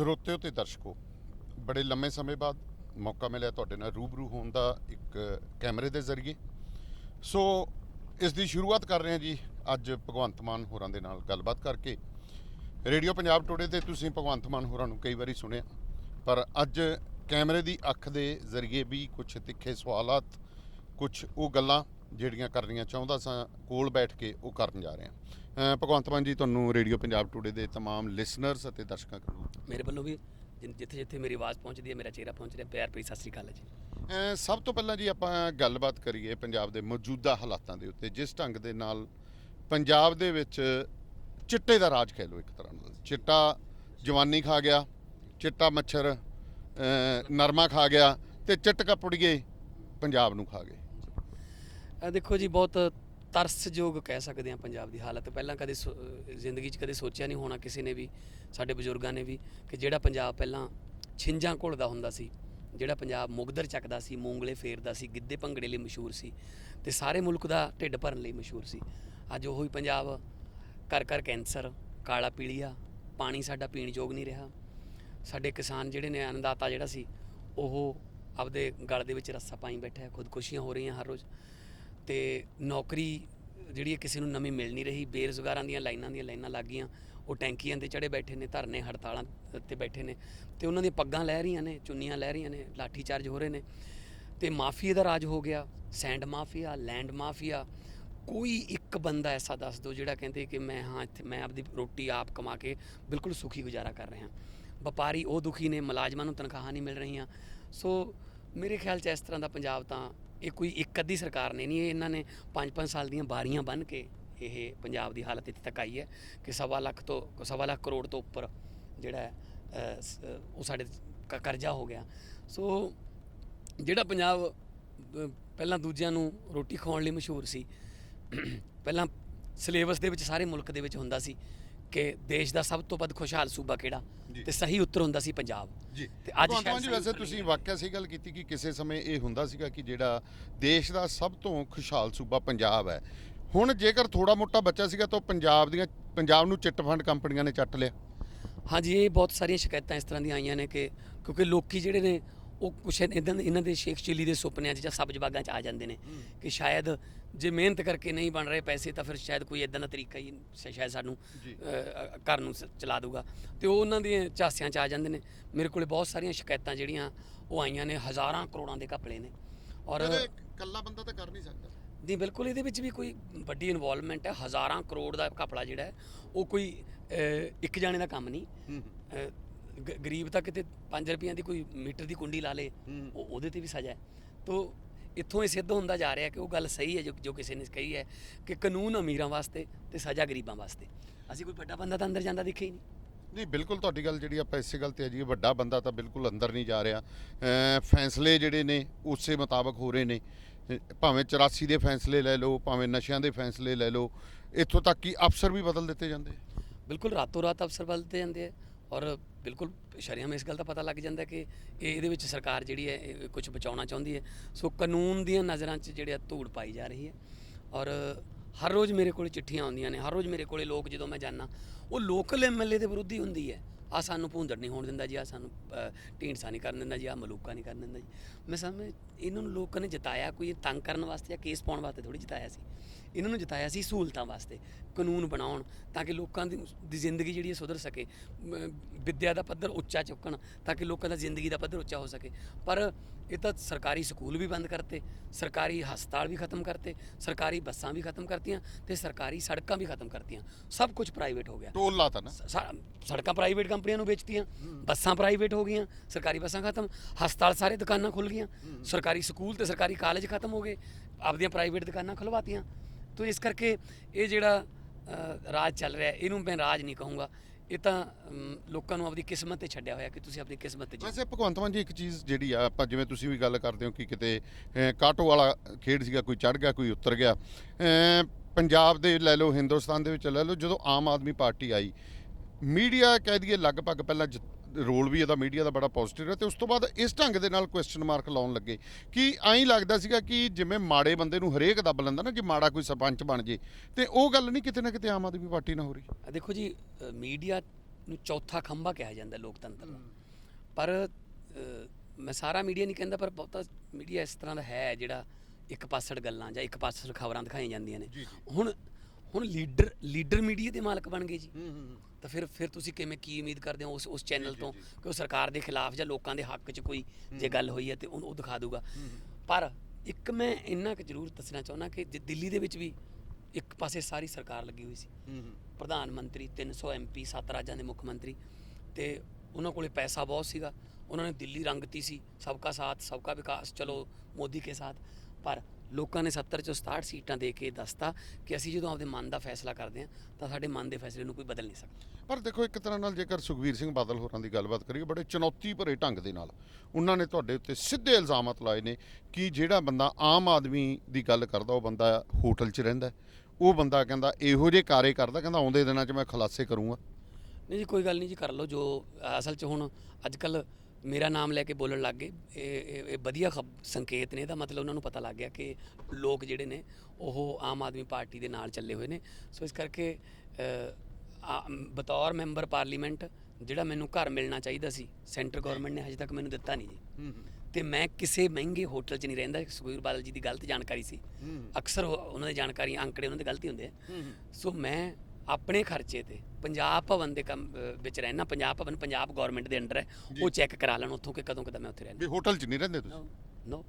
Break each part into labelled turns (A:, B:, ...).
A: ਸਰੋਤਿਓ ਤੇ ਦਰਸ਼ਕੋ ਬੜੇ ਲੰਮੇ ਸਮੇਂ ਬਾਅਦ ਮੌਕਾ ਮਿਲਿਆ ਤੁਹਾਡੇ ਨਾਲ ਰੂਬਰੂ ਹੋਣ ਦਾ ਇੱਕ ਕੈਮਰੇ ਦੇ ਜ਼ਰੀਏ। ਸੋ ਇਸ ਦੀ ਸ਼ੁਰੂਆਤ ਕਰ ਰਹੇ ਹਾਂ ਜੀ ਅੱਜ ਭਗਵੰਤ ਮਾਨ ਹੋਰਾਂ ਦੇ ਨਾਲ ਗੱਲਬਾਤ ਕਰਕੇ। ਰੇਡੀਓ ਪੰਜਾਬ ਟੋਡੇ ਤੇ ਤੁਸੀਂ ਭਗਵੰਤ ਮਾਨ ਹੋਰਾਂ ਨੂੰ ਕਈ ਵਾਰੀ ਸੁਣਿਆ। ਪਰ ਅੱਜ ਕੈਮਰੇ ਦੀ ਅੱਖ ਦੇ ਜ਼ਰੀਏ ਵੀ ਕੁਝ ਤਿੱਖੇ ਸਵਾਲਾਤ ਕੁਝ ਉਹ ਗੱਲਾਂ ਜਿਹੜੀਆਂ ਕਰਨੀਆਂ ਚਾਹੁੰਦਾ ਸਾਂ ਕੋਲ ਬੈਠ ਕੇ ਉਹ ਕਰਨ ਜਾ ਰਹੇ ਹਾਂ। ਭਗਵੰਤ ਮਾਨ ਜੀ ਤੁਹਾਨੂੰ ਰੇਡੀਓ ਪੰਜਾਬ ਟੁਡੇ ਦੇ ਤਮਾਮ ਲਿਸਨਰਸ ਅਤੇ ਦਰਸ਼ਕਾਂ ਕੋਲੋਂ।
B: ਮੇਰੇ ਵੱਲੋਂ ਵੀ ਜਿੱਥੇ ਜਿੱਥੇ ਮੇਰੀ ਆਵਾਜ਼ ਪਹੁੰਚਦੀ ਹੈ ਮੇਰਾ ਚਿਹਰਾ ਪਹੁੰਚ ਰਿਹਾ ਪਿਆਰ ਭਰੀ ਸਤਿ ਸ੍ਰੀ ਅਕਾਲ ਜੀ।
A: ਸਭ ਤੋਂ ਪਹਿਲਾਂ ਜੀ ਆਪਾਂ ਗੱਲਬਾਤ ਕਰੀਏ ਪੰਜਾਬ ਦੇ ਮੌਜੂਦਾ ਹਾਲਾਤਾਂ ਦੇ ਉੱਤੇ ਜਿਸ ਢੰਗ ਦੇ ਨਾਲ ਪੰਜਾਬ ਦੇ ਵਿੱਚ ਚਿੱਟੇ ਦਾ ਰਾਜ ਕਹਿ ਲਓ ਇੱਕ ਤਰ੍ਹਾਂ ਨਾਲ। ਚਿੱਟਾ ਜਵਾਨੀ ਖਾ ਗਿਆ ਚਿੱਟਾ ਮੱਛਰ ਨਰਮਾ ਖਾ ਗਿਆ ਤੇ ਚਿੱਟ ਕਪੜੀਏ ਪੰਜਾਬ ਨੂੰ ਖਾ ਗਏ।
B: ਇਹ ਦੇਖੋ ਜੀ, ਬਹੁਤ ਤਰਸਯੋਗ ਕਹਿ ਸਕਦੇ ਹਾਂ ਪੰਜਾਬ ਦੀ ਹਾਲਤ। ਪਹਿਲਾਂ ਕਦੇ ਸੋ- ਜ਼ਿੰਦਗੀ 'ਚ ਕਦੇ ਸੋਚਿਆ ਨਹੀਂ ਹੋਣਾ ਕਿਸੇ ਨੇ ਵੀ, ਸਾਡੇ ਬਜ਼ੁਰਗਾਂ ਨੇ ਵੀ ਕਿ ਜਿਹੜਾ ਪੰਜਾਬ ਪਹਿਲਾਂ ਛਿੰਝਾਂ ਘੁਲਦਾ ਹੁੰਦਾ ਸੀ, ਜਿਹੜਾ ਪੰਜਾਬ ਮੁਗਦਰ ਚੱਕਦਾ ਸੀ, ਮੂੰਗਲੇ ਫੇਰਦਾ ਸੀ, ਗਿੱਧੇ ਭੰਗੜੇ ਲਈ ਮਸ਼ਹੂਰ ਸੀ ਤੇ ਸਾਰੇ ਮੁਲਕ ਦਾ ਢਿੱਡ ਭਰਨ ਲਈ ਮਸ਼ਹੂਰ ਸੀ। ਅੱਜ ਉਹੀ ਪੰਜਾਬ ਘਰ ਘਰ ਕੈਂਸਰ, ਕਾਲਾ ਪੀਲੀਆ, ਪਾਣੀ ਸਾਡਾ ਪੀਣ ਯੋਗ ਨਹੀਂ ਰਿਹਾ। ਸਾਡੇ ਕਿਸਾਨ ਜਿਹੜੇ ਨੇ ਅੰਨਦਾਤਾ ਜਿਹੜਾ ਸੀ, ਉਹ ਆਪਦੇ ਗਲ ਦੇ ਵਿੱਚ ਰੱਸਾ ਪਾਈ ਬੈਠਾ ਹੈ, ਖੁਦਕੁਸ਼ੀਆਂ ਹੋ ਰਹੀਆਂ ਹਰ ਰੋਜ਼। ਤੇ ਨੌਕਰੀ ਜਿਹੜੀ ਹੈ ਕਿਸੇ ਨੂੰ ਨਵੀਂ ਮਿਲ ਨਹੀਂ ਰਹੀ, ਬੇਰੁਜ਼ਗਾਰਾਂ ਦੀਆਂ ਲਾਈਨਾਂ ਦੀਆਂ ਲਾਈਨਾਂ ਲੱਗ ਗਈਆਂ, ਉਹ ਟੈਂਕੀਆਂ ਤੇ ਚੜੇ ਬੈਠੇ ਨੇ, ਧਰਨੇ ਹੜਤਾਲਾਂ ਤੇ ਬੈਠੇ ਨੇ ਤੇ ਉਹਨਾਂ ਦੀਆਂ ਪੱਗਾਂ ਲੈ ਰਹੀਆਂ ਨੇ, ਚੁੰਨੀਆਂ ਲੈ ਰਹੀਆਂ ਨੇ ਲਾਠੀ ਚਾਰਜ ਹੋ ਰਹੇ ਨੇ ਤੇ ਮਾਫੀਆ ਦਾ ਰਾਜ ਹੋ ਗਿਆ, ਸੈਂਡ ਮਾਫੀਆ, ਲੈਂਡ ਮਾਫੀਆ, ਕੋਈ ਇੱਕ ਬੰਦਾ ਐਸਾ ਦੱਸ ਦਿਓ ਜਿਹੜਾ ਕਹਿੰਦੇ ਕਿ ਮੈਂ ਹਾਂ ਇੱਥੇ, ਮੈਂ ਆਪਦੀ ਰੋਟੀ ਆਪ ਕਮਾ ਕੇ ਬਿਲਕੁਲ ਸੁਖੀ ਗੁਜ਼ਾਰਾ ਕਰ ਰਿਹਾ। ਵਪਾਰੀ ਉਹ ਦੁਖੀ ਨੇ, ਮੁਲਾਜ਼ਮਾਂ ਨੂੰ ਤਨਖਾਹਾਂ ਨਹੀਂ ਮਿਲ ਰਹੀਆਂ। ਸੋ ਮੇਰੇ ਖਿਆਲ 'ਚ ਇਸ ਤਰ੍ਹਾਂ ਦਾ ਪੰਜਾਬ ਤਾਂ ਇਹ ਕੋਈ ਇੱਕ ਅੱਧੀ ਸਰਕਾਰ ਨੇ ਨਹੀਂ, ਇਹ ਇਹਨਾਂ ਨੇ 5-5 ਸਾਲ ਦੀਆਂ ਬਾਰੀਆਂ ਬੰਨ ਕੇ ਇਹ ਪੰਜਾਬ ਦੀ ਹਾਲਤ ਇੱਥੇ ਤੱਕ ਆਈ ਹੈ ਕਿ ਸਵਾ ਲੱਖ ਤੋਂ, ਸਵਾ ਲੱਖ ਕਰੋੜ ਤੋਂ ਉੱਪਰ ਜਿਹੜਾ ਉਹ ਸਾਡੇ ਕ- ਕਰਜ਼ਾ ਹੋ ਗਿਆ। ਸੋ ਜਿਹੜਾ ਪੰਜਾਬ ਪਹਿਲਾਂ ਦੂਜਿਆਂ ਨੂੰ ਰੋਟੀ ਖਵਾਉਣ ਲਈ ਮਸ਼ਹੂਰ ਸੀ, ਪਹਿਲਾਂ ਸਿਲੇਬਸ ਦੇ ਵਿੱਚ ਸਾਰੇ ਮੁਲਕ ਦੇ ਵਿੱਚ ਹੁੰਦਾ ਸੀ ਕਿ ਦੇਸ਼ ਦਾ ਸਭ ਤੋਂ ਵੱਧ ਖੁਸ਼ਹਾਲ ਸੂਬਾ ਕਿਹੜਾ?
A: ਜੀ।
B: ਤੇ ਸਹੀ ਉੱਤਰ ਹੁੰਦਾ ਸੀ ਪੰਜਾਬ।
A: ਜੀ।
B: ਤੇ ਅੱਜ
A: ਭਗਵੰਤ ਮਾਨ
B: ਸ਼ਾਇਦ
A: ਜੀ
B: ਸਹੀ
A: ਵੈਸੇ ਤੁਸੀਂ। ਵਾਕਿਆ ਸਹੀ ਗੱਲ ਕੀਤੀ ਕਿ ਕਿਸੇ ਸਮੇਂ ਇਹ ਹੁੰਦਾ ਸੀਗਾ ਕਿ ਜਿਹੜਾ ਦੇਸ਼ ਦਾ ਸਭ ਤੋਂ ਖੁਸ਼ਹਾਲ ਸੂਬਾ ਪੰਜਾਬ ਹੈ। ਹੁਣ ਜੇਕਰ ਥੋੜਾ ਮੋਟਾ ਬੱਚਾ ਸੀਗਾ ਤਾਂ ਉਹ ਪੰਜਾਬ ਦੀਆਂ ਪੰਜਾਬ ਨੂੰ ਚਿੱਟ ਫੰਡ ਕੰਪਨੀਆਂ ਨੇ ਚੱਟ ਲਿਆ।
B: ਹਾਂਜੀ ਇਹ ਬਹੁਤ ਸਾਰੀਆਂ ਸ਼ਿਕਾਇਤਾਂ ਇਸ ਤਰ੍ਹਾਂ ਦੀਆਂ ਆਈਆਂ ਨੇ ਕਿ ਕਿਉਂਕਿ ਲੋਕੀ ਜਿਹੜੇ ਨੇ ਉਹ ਕੁਛ ਇਦਾਂ ਇਹਨਾਂ ਦੇ ਸ਼ੇਖ ਚਿੱਲੀ ਦੇ ਸੁਪਨਿਆਂ 'ਚ ਜਾਂ ਸਬਜ਼ ਬਾਗਾਂ 'ਚ ਆ ਜਾਂਦੇ ਨੇ ਕਿ ਸ਼ਾਇਦ ਜੇ ਮਿਹਨਤ ਕਰਕੇ ਨਹੀਂ ਬਣ ਰਹੇ ਪੈਸੇ ਤਾਂ ਫਿਰ ਸ਼ਾਇਦ ਕੋਈ ਇਦਾਂ ਦਾ ਤਰੀਕਾ ਹੀ ਸ਼ਾਇਦ ਸਾਨੂੰ ਘਰ ਨੂੰ ਚਲਾ ਦੂਗਾ ਤੇ ਉਹ ਉਹਨਾਂ ਦੀਆਂ ਝਾਸਿਆਂ 'ਚ ਆ ਜਾਂਦੇ ਨੇ। ਮੇਰੇ ਕੋਲੇ ਬਹੁਤ ਸਾਰੀਆਂ ਸ਼ਿਕਾਇਤਾਂ ਜਿਹੜੀਆਂ ਉਹ ਆਈਆਂ ਨੇ ਹਜ਼ਾਰਾਂ ਕਰੋੜਾਂ ਦੇ ਘਪਲੇ ਨੇ। ਔਰ
A: ਕੱਲਾ ਬੰਦਾ ਤਾਂ ਕਰ ਨਹੀਂ ਸਕਦਾ।
B: ਨਹੀਂ ਬਿਲਕੁਲ ਇਹਦੇ ਵਿੱਚ ਵੀ ਕੋਈ ਵੱਡੀ ਇਨਵੋਲਵਮੈਂਟ ਹੈ। ਹਜ਼ਾਰਾਂ ਕਰੋੜ ਦਾ ਘਪਲਾ ਜਿਹੜਾ ਹੈ ਉਹ ਕੋਈ ਇੱਕ ਜਾਣੇ ਦਾ ਕੰਮ ਨਹੀਂ। ਗ- ਗਰੀਬ ਤਾਂ ਕਿਤੇ 5 ਰੁਪਈਆਂ ਦੀ ਕੋਈ ਮੀਟਰ ਦੀ ਕੁੰਡੀ ਲਾ ਲੇ
A: ਹੂੰ।
B: ਉਹ ਉਹਦੇ ਤੇ ਵੀ ਸਜ਼ਾ ਹੈ। ਤੋ ਇੱਥੋਂ ਇਹ ਸਿੱਧ ਹੁੰਦਾ ਜਾ ਰਿਹਾ ਕਿ ਉਹ ਗੱਲ ਸਹੀ ਹੈ ਜੋ ਜੋ ਕਿਸੇ ਨੇ ਕਹੀ ਹੈ ਕਿ ਕਾਨੂੰਨ ਅਮੀਰਾਂ ਵਾਸਤੇ ਤੇ ਸਜ਼ਾ ਗਰੀਬਾਂ ਵਾਸਤੇ। ਅਸੀਂ ਕੋਈ ਵੱਡਾ ਬੰਦਾ ਤਾਂ ਅੰਦਰ ਜਾਂਦਾ ਦਿਖੇ ਹੀ ਨਹੀਂ।
A: ਨਹੀਂ ਬਿਲਕੁਲ ਤੁਹਾਡੀ ਗੱਲ ਜਿਹੜੀ ਆਪਾਂ ਇਸੇ ਗੱਲ ਤੇ ਆ ਜੀ ਵੱਡਾ ਬੰਦਾ ਤਾਂ ਬਿਲਕੁਲ ਅੰਦਰ ਨਹੀਂ ਜਾ ਰਿਹਾ। ਅਮ ਫੈਸਲੇ ਜਿਹੜੇ ਨੇ ਉਸੇ ਮੁਤਾਬਕ ਹੋ ਰਹੇ ਨੇ। ਭਾਵੇਂ 84 ਦੇ ਫੈਸਲੇ ਲੈ ਲਓ ਭਾਵੇਂ ਨਸ਼ਿਆਂ ਦੇ ਫੈਸਲੇ ਲੈ ਲਓ ਇੱਥੋਂ ਤੱਕ ਕਿ ਅਫਸਰ ਵੀ ਬਦਲ ਦਿੱਤੇ ਜਾਂਦੇ
B: ਬਿਲਕੁਲ ਰਾਤੋਂ ਰਾਤ ਅਫਸਰ ਬਦਲਦੇ ਜਾਂਦੇ ਆ ਔਰ ਬਿਲਕੁਲ ਸ਼ਰੀਆਮ ਇਸ ਗੱਲ ਦਾ ਪਤਾ ਲੱਗ ਜਾਂਦਾ ਕਿ ਇਹ ਇਹਦੇ ਵਿੱਚ ਸਰਕਾਰ ਜਿਹੜੀ ਹੈ ਕੁਝ ਬਚਾਉਣਾ ਚਾਹੁੰਦੀ ਹੈ। ਸੋ ਕਾਨੂੰਨ ਦੀਆਂ ਨਜ਼ਰਾਂ 'ਚ ਜਿਹੜੇ ਆ ਧੂੜ ਪਾਈ ਜਾ ਰਹੀ ਹੈ ਔਰ ਹਰ ਰੋਜ਼ ਮੇਰੇ ਕੋਲ ਚਿੱਠੀਆਂ ਆਉਂਦੀਆਂ ਨੇ, ਹਰ ਰੋਜ਼ ਮੇਰੇ ਕੋਲੇ ਲੋਕ ਜਦੋਂ ਮੈਂ ਜਾਣਾ ਉਹ ਲੋਕਲ ਐਮਐਲਏ ਦੇ ਵਿਰੁੱਧ ਹੀ ਹੁੰਦੀ ਹੈ। ਆ ਸਾਨੂੰ ਭੂੰਦੜ ਨਹੀਂ ਹੋਣ ਦਿੰਦਾ ਜੀ, ਆ ਸਾਨੂੰ ਢੀਂਡਸਾ ਨਹੀਂ ਕਰਨ ਦਿੰਦਾ ਜੀ, ਆ ਮਲੂਕਾ ਨਹੀਂ ਕਰਨ ਦਿੰਦਾ ਜੀ। ਮੈਂ ਸਮਝ, ਇਹਨਾਂ ਨੂੰ ਲੋਕਾਂ ਨੇ ਜਿਤਾਇਆ, ਕੋਈ ਤੰਗ ਕਰਨ ਵਾਸਤੇ ਜਾਂ ਕੇਸ ਪਾਉਣ ਵਾਸਤੇ ਥੋੜੀ ਜਿਤਾਇਆ ਸੀ। ਇਹਨਾਂ ਨੂੰ ਜਿਤਾਇਆ ਸੀ ਸਹੂਲਤਾਂ ਵਾਸਤੇ ਕਾਨੂੰਨ ਬਣਾਉਣ ਤਾਂ ਕਿ ਲੋਕਾਂ ਦੀ ਦੀ ਜ਼ਿੰਦਗੀ ਜਿਹੜੀ ਹੈ ਸੁਧਰ ਸਕੇ ਵਿੱਦਿਆ ਦਾ ਪੱਧਰ ਉੱਚਾ ਚੁੱਕਣ ਤਾਂ ਕਿ ਲੋਕਾਂ ਦਾ ਜ਼ਿੰਦਗੀ ਦਾ ਪੱਧਰ ਉੱਚਾ ਹੋ ਸਕੇ। ਪਰ ਇਹ ਤਾਂ ਸਰਕਾਰੀ ਸਕੂਲ ਵੀ ਬੰਦ ਕਰਤੇ ਸਰਕਾਰੀ ਹਸਪਤਾਲ ਵੀ ਖਤਮ ਕਰਤੇ ਸਰਕਾਰੀ ਬੱਸਾਂ ਵੀ ਖਤਮ ਕਰਤੀਆਂ ਤੇ ਸਰਕਾਰੀ ਸੜਕਾਂ ਵੀ ਖਤਮ ਕਰਤੀਆਂ। ਸਭ ਕੁਝ ਪ੍ਰਾਈਵੇਟ ਹੋ ਗਿਆ।
A: ਟੋਲ ਲਾਤਾ ਨਾ।
B: ਸੜਕਾਂ ਪ੍ਰਾਈਵੇਟ ਕੰਪਨੀਆਂ ਨੂੰ ਵੇਚਤੀਆਂ ਬੱਸਾਂ ਪ੍ਰਾਈਵੇਟ ਹੋ ਗਈਆਂ ਸਰਕਾਰੀ ਬੱਸਾਂ ਖਤਮ ਹਸਪਤਾਲ ਸਾਰੇ ਦੁਕਾਨਾਂ ਖੁੱਲ ਗਈਆਂ ਸਰਕਾਰੀ ਸਕੂਲ ਤੇ ਸਰਕਾਰੀ ਕਾਲਜ ਖਤਮ ਹੋ ਗਏ ਆਪਦੀਆਂ ਪ੍ਰਾਈਵੇਟ ਦੁਕਾਨਾਂ ਖੁਲਵਾਤੀਆਂ ਤੋ ਇਸ ਕਰਕੇ ਇਹ ਜਿਹੜਾ ਰਾਜ ਚੱਲ ਰਿਹਾ, ਇਹਨੂੰ ਮੈਂ ਰਾਜ ਨਹੀਂ ਕਹੂੰਗਾ। ਇਹ ਤਾਂ ਲੋਕਾਂ ਨੂੰ ਆਪਣੀ ਕਿਸਮਤ ਤੇ ਛੱਡਿਆ ਹੋਇਆ ਕਿ ਤੁਸੀਂ ਆਪਣੀ ਕਿਸਮਤ ਤੇ
A: ਵੈਸੇ ਭਗਵੰਤ ਮਾਨ ਜੀ, ਇੱਕ ਚੀਜ਼ ਜਿਹੜੀ ਆ, ਆਪਾਂ ਜਿਵੇਂ ਤੁਸੀਂ ਵੀ ਗੱਲ ਕਰਦੇ ਹੋ ਕਿ ਕਿਤੇ ਕਾਟੋ ਵਾਲਾ ਖੇਡ ਸੀਗਾ, ਕੋਈ ਚੜ ਗਿਆ, ਕੋਈ ਉਤਰ ਗਿਆ। ਪੰਜਾਬ ਦੇ ਲੈ ਲਓ, ਹਿੰਦੁਸਤਾਨ ਦੇ ਵਿੱਚ ਲੈ ਲਓ, ਜਦੋਂ ਆਮ ਆਦਮੀ ਪਾਰਟੀ ਆਈ, ਮੀਡੀਆ ਕਹਿ ਦਈਏ, ਲਗਭਗ ਪਹਿਲਾਂ ਜ- ਰੋਲ ਵੀ ਇਹਦਾ ਮੀਡੀਆ ਦਾ ਬੜਾ ਪੋਜ਼ਿਟਿਵ ਰਿਹਾ ਤੇ ਉਸ ਤੋਂ ਬਾਅਦ ਇਸ ਢੰਗ ਦੇ ਨਾਲ ਕੁਐਸਚਨ ਮਾਰਕ ਲਾਉਣ ਲੱਗੇ ਕਿ ਐਂ ਲੱਗਦਾ ਸੀਗਾ ਕਿ ਜਿਵੇਂ ਮਾੜੇ ਬੰਦੇ ਨੂੰ ਹਰੇਕ ਦੱਬ ਲੈਂਦਾ ਨਾ ਜੇ ਮਾੜਾ ਕੋਈ ਸਰਪੰਚ ਬਣ ਜੇ ਤੇ ਉਹ ਗੱਲ ਨਹੀਂ ਕਿਤੇ ਨਾ ਕਿਤੇ ਆਮ ਆਦਮੀ ਪਾਰਟੀ ਨਾਲ ਹੋ ਰਹੀ।
B: ਆ ਦੇਖੋ ਜੀ ਮੀਡੀਆ ਨੂੰ ਚੌਥਾ ਖੰਭਾ ਕਿਹਾ ਜਾਂਦਾ ਲੋਕਤੰਤਰ ਦਾ। ਪਰ ਮੈਂ ਸਾਰਾ ਮੀਡੀਆ ਨਹੀਂ ਕਹਿੰਦਾ ਪਰ ਬਹੁਤਾ ਮੀਡੀਆ ਇਸ ਤਰ੍ਹਾਂ ਦਾ ਹੈ ਜਿਹੜਾ ਇੱਕ ਪਾਸੜ ਗੱਲਾਂ ਜਾਂ ਇੱਕ ਪਾਸੜ ਖਬਰਾਂ ਦਿਖਾਈਆਂ ਜਾਂਦੀਆਂ ਨੇ। ਹੁਣ ਹੁਣ ਲੀਡਰ ਲੀਡਰ ਮੀਡੀਆ ਦੇ ਮਾਲਕ ਬਣ ਗਏ ਜੀ।
A: ਹੂੰ ਹੂੰ
B: ਤਾਂ ਫਿਰ ਫਿਰ ਤੁਸੀਂ ਕਿਵੇਂ ਕੀ ਉਮੀਦ ਕਰਦੇ ਹੋ ਉਸ ਉਸ ਚੈਨਲ ਤੋਂ। ਕਿ ਉਹ ਸਰਕਾਰ ਦੇ ਖਿਲਾਫ ਜਾਂ ਲੋਕਾਂ ਦੇ ਹੱਕ 'ਚ ਕੋਈ ਜੇ ਗੱਲ ਹੋਈ ਹੈ ਤੇ ਉਹ ਦਿਖਾ ਦੂਗਾ। ਪਰ ਇੱਕ ਮੈਂ ਇੰਨਾ ਕੁ ਜ਼ਰੂਰ ਦੱਸਣਾ ਚਾਹੁੰਦਾ ਕਿ ਜੇ ਦਿੱਲੀ ਦੇ ਵਿੱਚ ਵੀ ਇੱਕ ਪਾਸੇ ਸਾਰੀ ਸਰਕਾਰ ਲੱਗੀ ਹੋਈ ਸੀ।
A: ਹੂੰ
B: ਪ੍ਰਧਾਨ ਮੰਤਰੀ 300 ਐਮਪੀ ਸੱਤ ਰਾਜਾਂ ਦੇ ਮੁੱਖ ਮੰਤਰੀ ਤੇ ਉਹਨਾਂ ਕੋਲੇ ਪੈਸਾ ਬਹੁਤ ਸੀਗਾ। ਉਹਨਾਂ ਨੇ ਦਿੱਲੀ ਰੰਗਤੀ ਸੀ ਸਬਕਾ ਸਾਥ ਸਬਕਾ ਵਿਕਾਸ ਚਲੋ ਮੋਦੀ ਕੇ ਸਾਥ। ਪਰ ਲੋਕਾਂ ਨੇ 70 ਚੋਂ 67 ਸੀਟਾਂ ਦੇ ਕੇ ਦੱਸਤਾ ਕਿ ਅਸੀਂ ਜਦੋਂ ਆਪਦੇ ਮਨ ਦਾ ਫੈਸਲਾ ਕਰਦੇ ਹਾਂ ਤਾਂ ਸਾਡੇ ਮਨ ਦੇ ਫੈਸਲੇ ਨੂੰ ਕੋਈ ਬਦਲ ਨਹੀਂ ਸਕਦਾ
A: ਪਰ ਦੇਖੋ ਇੱਕ ਤਰ੍ਹਾਂ ਨਾਲ ਜੇਕਰ ਸੁਖਵੀਰ ਸਿੰਘ ਬਾਦਲ ਹੋਰਾਂ ਦੀ ਗੱਲਬਾਤ ਕਰੀਏ ਬੜੇ ਚੁਣੌਤੀ ਭਰੇ ਢੰਗ ਦੇ ਨਾਲ ਉਹਨਾਂ ਨੇ ਤੁਹਾਡੇ ਉੱਤੇ ਸਿੱਧੇ ਇਲਜ਼ਾਮਤ ਲਾਏ ਨੇ ਕਿ ਜਿਹੜਾ ਬੰਦਾ ਆਮ ਆਦਮੀ ਦੀ ਗੱਲ ਕਰਦਾ ਉਹ ਬੰਦਾ ਹੋਟਲ 'ਚ ਰਹਿੰਦਾ। ਉਹ ਬੰਦਾ ਕਹਿੰਦਾ ਇਹੋ ਜਿਹੇ ਕਾਰੇ ਕਰਦਾ ਕਹਿੰਦਾ ਆਉਂਦੇ ਦਿਨਾਂ 'ਚ ਮੈਂ ਖੁਲਾਸੇ ਕਰੂੰਗਾ
B: ਨਹੀਂ ਜੀ ਕੋਈ ਗੱਲ ਨਹੀਂ ਜੀ ਕਰ ਲਓ ਜੋ ਅਸਲ 'ਚ ਹੁਣ ਅੱਜ ਕੱਲ ਮੇਰਾ ਨਾਮ ਲੈ ਕੇ ਬੋਲਣ ਲੱਗ ਗਏ। ਇਹ ਇਹ- ਵਧੀਆ ਸੰਕੇਤ ਨੇ ਇਹਦਾ ਮਤਲਬ ਉਹਨਾਂ ਨੂੰ ਪਤਾ ਲੱਗ ਗਿਆ ਕਿ ਲੋਕ ਜਿਹੜੇ ਨੇ ਉਹ ਆਮ ਆਦਮੀ ਪਾਰਟੀ ਦੇ ਨਾਲ ਚੱਲੇ ਹੋਏ ਨੇ। ਸੋ ਇਸ ਕਰਕੇ ਬਤੌਰ ਮੈਂਬਰ ਪਾਰਲੀਮੈਂਟ ਜਿਹੜਾ ਮੈਨੂੰ ਘਰ ਮਿਲਣਾ ਚਾਹੀਦਾ ਸੀ ਸੈਂਟਰ ਗਵਰਨਮੈਂਟ ਨੇ ਹਜੇ ਤੱਕ ਮੈਨੂੰ ਦਿੱਤਾ ਨਹੀਂ ਜੀ। ਤੇ ਮੈਂ ਕਿਸੇ ਮਹਿੰਗੇ ਹੋਟਲ 'ਚ ਨਹੀਂ ਰਹਿੰਦਾ ਸੁਖਬੀਰ ਬਾਦਲ ਜੀ ਦੀ ਗਲਤ ਜਾਣਕਾਰੀ ਸੀ। ਅਕਸਰ ਉਹ- ਉਹਨਾਂ ਦੀ ਜਾਣਕਾਰੀ ਅੰਕੜੇ ਉਹਨਾਂ ਦੇ ਗਲਤੀ ਹੁੰਦੇ ਆ। ਸੋ ਮੈਂ ਆਪਣੇ ਖਰਚੇ ਤੇ ਪੰਜਾਬ ਭਵਨ ਦੇ ਕੰਮ ਵਿੱਚ ਰਹਿਣਾ ਪੰਜਾਬ ਭਵਨ ਪੰਜਾਬ ਗਵਰਨਮੈਂਟ ਦੇ ਅੰਡਰ ਹੈ। ਉਹ ਚੈੱਕ ਕਰਾ ਲੈਣ ਉੱਥੋਂ ਕਿ ਕਦੋਂ ਕਦੋਂ ਮੈਂ ਉੱਥੇ ਰਹਿਣਾ।
A: ਵੀ ਹੋਟਲ 'ਚ ਨਹੀਂ ਰਹਿੰਦੇ ਤੁਸੀਂ?
B: ਨੋ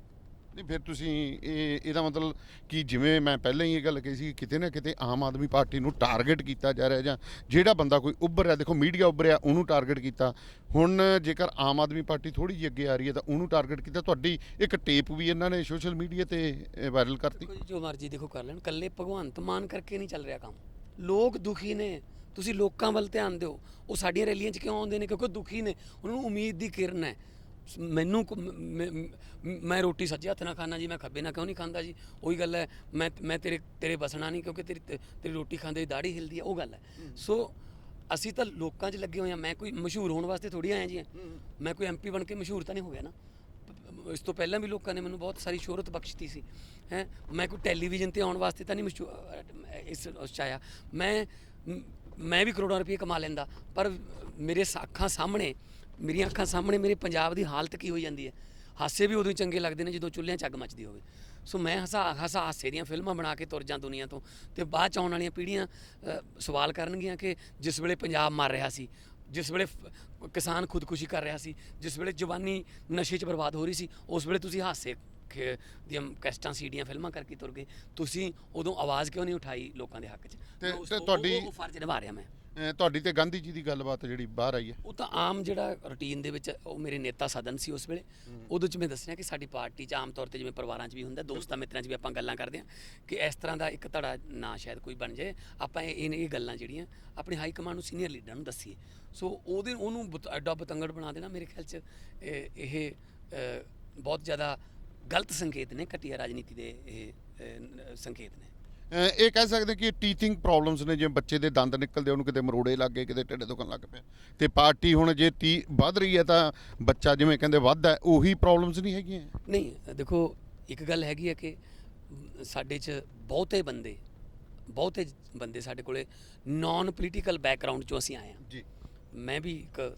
A: ਨਹੀਂ ਫਿਰ ਤੁਸੀਂ ਇਹ ਇਹਦਾ ਮਤਲਬ ਕਿ ਜਿਵੇਂ ਮੈਂ ਪਹਿਲਾਂ ਹੀ ਇਹ ਗੱਲ ਕਹੀ ਸੀ ਕਿਤੇ ਨਾ ਕਿਤੇ ਆਮ ਆਦਮੀ ਪਾਰਟੀ ਨੂੰ ਟਾਰਗੇਟ ਕੀਤਾ ਜਾ ਰਿਹਾ ਜਾਂ ਜਿਹੜਾ ਬੰਦਾ ਕੋਈ ਉੱਭਰ ਰਿਹਾ ਦੇਖੋ ਮੀਡੀਆ ਉੱਭਰਿਆ ਉਹਨੂੰ ਟਾਰਗੇਟ ਕੀਤਾ। ਹੁਣ ਜੇਕਰ ਆਮ ਆਦਮੀ ਪਾਰਟੀ ਥੋੜੀ ਜਿਹੀ ਅੱਗੇ ਆ ਰਹੀ ਹੈ ਤਾਂ ਉਹਨੂੰ ਟਾਰਗੇਟ ਕੀਤਾ। ਤੁਹਾਡੀ ਇੱਕ ਟੇਪ ਵੀ ਇਹਨਾਂ ਨੇ ਸੋਸ਼ਲ ਮੀਡੀਆ ਤੇ ਵਾਇਰਲ ਕਰਤੀ।
B: ਜੋ ਮਰਜ਼ੀ ਦੇਖੋ ਕਰ ਲੈਣ। ਕੱਲੇ ਭਗਵੰਤ ਮਾਨ ਕਰਕੇ ਨਹੀਂ ਚੱਲ ਰਿਹਾ ਕੰਮ। ਲੋਕ ਦੁਖੀ ਨੇ। ਤੁਸੀਂ ਲੋਕਾਂ ਵੱਲ ਧਿਆਨ ਦਿਓ। ਉਹ ਸਾਡੀਆਂ ਰੈਲੀਆਂ 'ਚ ਕਿਉਂ ਆਉਂਦੇ ਨੇ? ਕਿਉਂਕਿ ਉਹ ਦੁਖੀ ਨੇ। ਉਹਨਾਂ ਨੂੰ ਉਮੀਦ ਦੀ ਕਿਰਨ ਹੈ। ਮੈਨੂੰ ਮ- ਰੋਟੀ ਸੱਜੇ ਹੱਥ ਨਾਲ ਖਾਣਾ ਜੀ ਮੈਂ ਖੱਬੇ ਨਾਲ ਕਿਉਂ ਨਹੀਂ ਖਾਂਦਾ ਜੀ? ਉਹੀ ਗੱਲ ਹੈ ਮੈਂ ਮੈਂ ਤੇਰੇ ਤੇਰੇ ਬਸਣਾ ਨਹੀਂ ਕਿਉਂਕਿ ਤੇਰੀ ਤੇਰੀ ਰੋਟੀ ਖਾਂਦੇ ਦਾੜੀ ਹਿਲਦੀ ਹੈ। ਉਹ ਗੱਲ ਹੈ। ਸੋ ਅਸੀਂ ਤਾਂ ਲੋਕਾਂ 'ਚ ਲੱਗੇ ਹੋਏ ਆ ਮੈਂ ਕੋਈ ਮਸ਼ਹੂਰ ਹੋਣ ਵਾਸਤੇ ਥੋੜੀ ਆਇਆ ਜੀ। ਮੈਂ ਕੋਈ ਐਮਪੀ ਬਣ ਕੇ ਮਸ਼ਹੂਰ ਤਾਂ ਨਹੀਂ ਹੋ ਗਿਆ ਨਾ। ਇਸ ਤੋਂ ਪਹਿਲਾਂ ਵੀ ਲੋਕਾਂ ਨੇ ਮੈਨੂੰ ਬਹੁਤ ਸਾਰੀ ਸ਼ੋਹਰਤ ਬਖਸ਼ਤੀ ਸੀ। ਹੈ ਮੈਂ ਕੋਈ ਟੈਲੀਵਿਜ਼ਨ ਤੇ ਆਉਣ ਵਾਸਤੇ ਤਾਂ ਨਹੀਂ ਇਸ ਉਸ 'ਚ ਆਇਆ। ਮੈਂ ਮੈਂ ਵੀ ਕਰੋੜਾਂ ਰੁਪਏ ਕਮਾ ਲੈਂਦਾ, ਪਰ ਮੇਰੇ ਅੱਖਾਂ ਸਾਹਮਣੇ, ਮੇਰੀਆਂ ਅੱਖਾਂ ਸਾਹਮਣੇ ਮੇਰੇ ਪੰਜਾਬ ਦੀ ਹਾਲਤ ਕੀ ਹੋਈ ਜਾਂਦੀ ਹੈ? ਹਾਸੇ ਵੀ ਉਦੋਂ ਹੀ ਚੰਗੇ ਲੱਗਦੇ ਨੇ ਜਦੋਂ ਚੁੱਲ੍ਹਿਆਂ 'ਚ ਅੱਗ ਮੱਚਦੀ ਹੋਵੇ। ਸੋ ਮੈਂ ਹਸਾ ਹਸਾ ਹਾਸੇ ਦੀਆਂ ਫਿਲਮਾਂ ਬਣਾ ਕੇ ਤੁਰ ਜਾਂ ਦੁਨੀਆ ਤੋਂ ਤੇ ਬਾਅਦ ਚ ਆਉਣ ਵਾਲੀਆਂ ਪੀੜ੍ਹੀਆਂ ਸਵਾਲ ਕਰਨਗੀਆਂ ਕਿ ਜਿਸ ਵੇਲੇ ਪੰਜਾਬ ਮਰ ਰਿਹਾ ਸੀ, ਜਿਸ ਵੇਲੇ ਕਿਸਾਨ ਖੁਦਕੁਸ਼ੀ ਕਰ ਰਿਹਾ ਸੀ, ਜਿਸ ਵੇਲੇ ਜਵਾਨੀ ਨਸ਼ੇ 'ਚ ਬਰਬਾਦ ਹੋ ਰਹੀ ਸੀ, ਉਸ ਵੇਲੇ ਤੁਸੀਂ ਹਾਸੇ ਦੀਆਂ ਕੈਸਟਾਂ ਸੀਡੀਆਂ ਫਿਲਮਾਂ ਕਰਕੇ ਤੁਰ ਗਏ। ਤੁਸੀਂ ਉਦੋਂ ਆਵਾਜ਼ ਕਿਉਂ ਨਹੀਂ ਉਠਾਈ ਲੋਕਾਂ ਦੇ ਹੱਕ 'ਚ?
A: ਤੇ- ਤੁਹਾਡੀ-
B: ਉਹ- ਫਰਜ਼ ਨਿਭਾ ਰਿਹਾ ਮੈਂ।
A: ਤੁਹਾਡੀ ਤੇ ਗਾਂਧੀ ਜੀ ਦੀ ਗੱਲਬਾਤ ਜਿਹੜੀ ਬਾਹਰ ਆਈ ਹੈ।
B: ਉਹ ਤਾਂ ਆਮ ਜਿਹੜਾ ਰੁਟੀਨ ਦੇ ਵਿੱਚ ਉਹ ਮੇਰੇ ਨੇਤਾ ਸਦਨ ਸੀ ਉਸ ਵੇਲੇ। ਉਹਦੇ ਚ ਮੈਂ ਦੱਸਿਆ ਕਿ ਸਾਡੀ ਪਾਰਟੀ ਚ ਆਮ ਤੌਰ ਤੇ ਜਿਵੇਂ ਪਰਿਵਾਰਾਂ ਚ ਵੀ ਹੁੰਦਾ ਦੋਸਤਾਂ ਮਿੱਤਰਾਂ ਚ ਵੀ ਆਪਾਂ ਗੱਲਾਂ ਕਰਦੇ ਹਾਂ ਕਿ ਇਸ ਤਰ੍ਹਾਂ ਦਾ ਇੱਕ ਧੜਾ ਨਾ ਸ਼ਾਇਦ ਕੋਈ ਬਣ ਜਾਏ। ਆਪਾਂ ਇਹ ਇਹ ਗੱਲਾਂ ਜਿਹੜੀਆਂ ਆਪਣੀ ਹਾਈ ਕਮਾਂਡ ਨੂੰ ਸੀਨੀਅਰ ਲੀਡਰ ਨੂੰ ਦੱਸੀਏ। ਸੋ ਉਹਦੇ ਉਹਨੂੰ ਐਡਾ ਬਤੰਗੜ ਬਣਾ ਦੇਣਾ ਮੇਰੇ ਖਿਆਲ ਚ। ਇਹ ਬਹੁਤ ਜ਼ਿਆਦਾ ਗਲਤ ਸੰਕੇਤ ਨੇ ਘਟੀਆ ਰਾਜਨੀਤੀ ਦੇ ਇਹ ਸੰਕੇਤ ਨੇ।
A: ਅਹ ਇਹ ਕਹਿ ਸਕਦੇ ਕਿ ਟੀਚਿੰਗ ਪ੍ਰੋਬਲਮਸ ਨੇ ਜਿਵੇਂ ਬੱਚੇ ਦੇ ਦੰਦ ਨਿਕਲਦੇ ਉਹਨੂੰ ਕਿਤੇ ਮਰੋੜੇ ਲੱਗ ਗਏ ਕਿਤੇ ਢਿੱਡ ਦੁਖਣ ਲੱਗ ਪਿਆ। ਤੇ ਪਾਰਟੀ ਹੁਣ ਜੇ ਤੀ ਵੱਧ ਰਹੀ ਹੈ ਤਾਂ ਬੱਚਾ ਜਿਵੇਂ ਕਹਿੰਦੇ ਵੱਧਦਾ ਹੈ, ਉਹੀ ਪ੍ਰੋਬਲਮਸ ਨਹੀਂ ਹੈਗੀਆਂ।
B: ਨਹੀਂ ਦੇਖੋ ਇੱਕ ਗੱਲ ਹੈਗੀ ਹੈ ਕਿ ਸਾਡੇ 'ਚ ਬਹੁਤੇ ਬੰਦੇ ਬਹੁਤੇ ਬੰਦੇ ਸਾਡੇ ਕੋਲੇ ਨਾਨ ਪੋਲੀਟੀਕਲ ਬੈਕਗ੍ਰਾਉਂਡ 'ਚੋਂ ਅਸੀਂ ਆਏ ਹਾਂ।
A: ਜੀ।
B: ਮੈਂ ਵੀ ਇੱਕ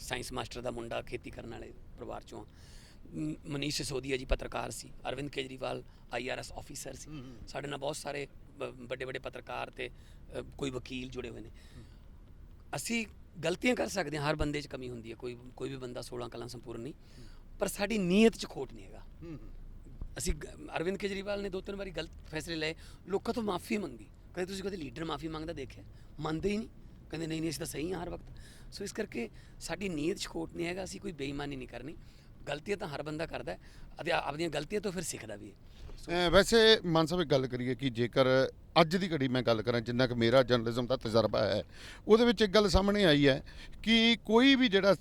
B: ਸਾਇੰਸ ਮਾਸਟਰ ਦਾ ਮੁੰਡਾ ਖੇਤੀ ਕਰਨ ਵਾਲੇ ਪਰਿਵਾਰ 'ਚੋਂ ਹਾਂ। ਮਨੀਸ਼ ਸਿਸੋਦੀਆ ਜੀ ਪੱਤਰਕਾਰ ਸੀ ਅਰਵਿੰਦ ਕੇਜਰੀਵਾਲ ਆਈਆਰਐਸ ਆਫੀਸਰ ਸੀ। ਸਾਡੇ ਨਾਲ ਬਹੁਤ ਸਾਰੇ ਵੱਡੇ ਵੱਡੇ ਪੱਤਰਕਾਰ ਤੇ ਕੋਈ ਵਕੀਲ ਜੁੜੇ ਹੋਏ ਨੇ। ਅਸੀਂ ਗਲਤੀਆਂ ਕਰ ਸਕਦੇ ਹਾਂ ਹਰ ਬੰਦੇ 'ਚ ਕਮੀ ਹੁੰਦੀ ਹੈ ਕੋਈ ਕੋਈ ਵੀ ਬੰਦਾ 16 ਕਲਾਂ ਸੰਪੂਰਨ ਨਹੀਂ। ਪਰ ਸਾਡੀ ਨੀਅਤ 'ਚ ਖੋਟ ਨਹੀਂ ਹੈਗਾ। ਅਸੀਂ ਅਰਵਿੰਦ ਕੇਜਰੀਵਾਲ ਨੇ ਦੋ ਤਿੰਨ ਵਾਰੀ ਗਲਤ ਫੈਸਲੇ ਲਏ ਲੋਕਾਂ ਤੋਂ ਮਾਫੀ ਮੰਗੀ। ਕਦੇ ਤੁਸੀਂ ਕਦੇ ਲੀਡਰ ਮਾਫੀ ਮੰਗਦਾ ਦੇਖਿਆ? ਮੰਨਦੇ ਹੀ ਨਹੀਂ। ਕਹਿੰਦੇ ਨਹੀਂ ਨਹੀਂ ਅਸੀਂ ਤਾਂ ਸਹੀ ਹਾਂ ਹਰ ਵਕਤ। ਸੋ ਇਸ ਕਰਕੇ ਸਾਡੀ ਨੀਅਤ 'ਚ ਖੋਟ ਨਹੀਂ ਹੈਗਾ ਅਸੀਂ ਕੋਈ ਬੇਈਮਾਨੀ ਨਹੀਂ ਕਰਨੀ। ਗਲਤੀਆਂ ਤਾਂ ਹਰ ਬੰਦਾ ਕਰਦਾ ਹੈ ਅਤੇ ਆਪਣੀਆਂ ਗਲਤੀਆਂ ਤੋਂ ਫਿਰ ਸਿੱਖਦਾ ਵੀ ਹੈ।
A: ਅਹ ਵੈਸੇ ਮਾਨ ਸਾਹਿਬ ਇੱਕ ਗੱਲ ਕਰੀਏ ਕਿ ਜੇਕਰ ਅੱਜ ਦੀ ਘੜੀ ਮੈਂ ਗੱਲ ਕਰਾਂ, ਜਿੰਨਾ ਕਿ ਮੇਰਾ ਜਰਨਲਿਜ਼ਮ ਦਾ ਤਜਰਬਾ ਹੈ, ਉਹਦੇ ਵਿੱਚ ਇੱਕ ਗੱਲ ਸਾਹਮਣੇ ਆਈ ਹੈ ਕਿ ਕੋਈ ਵੀ ਜਿਹੜਾ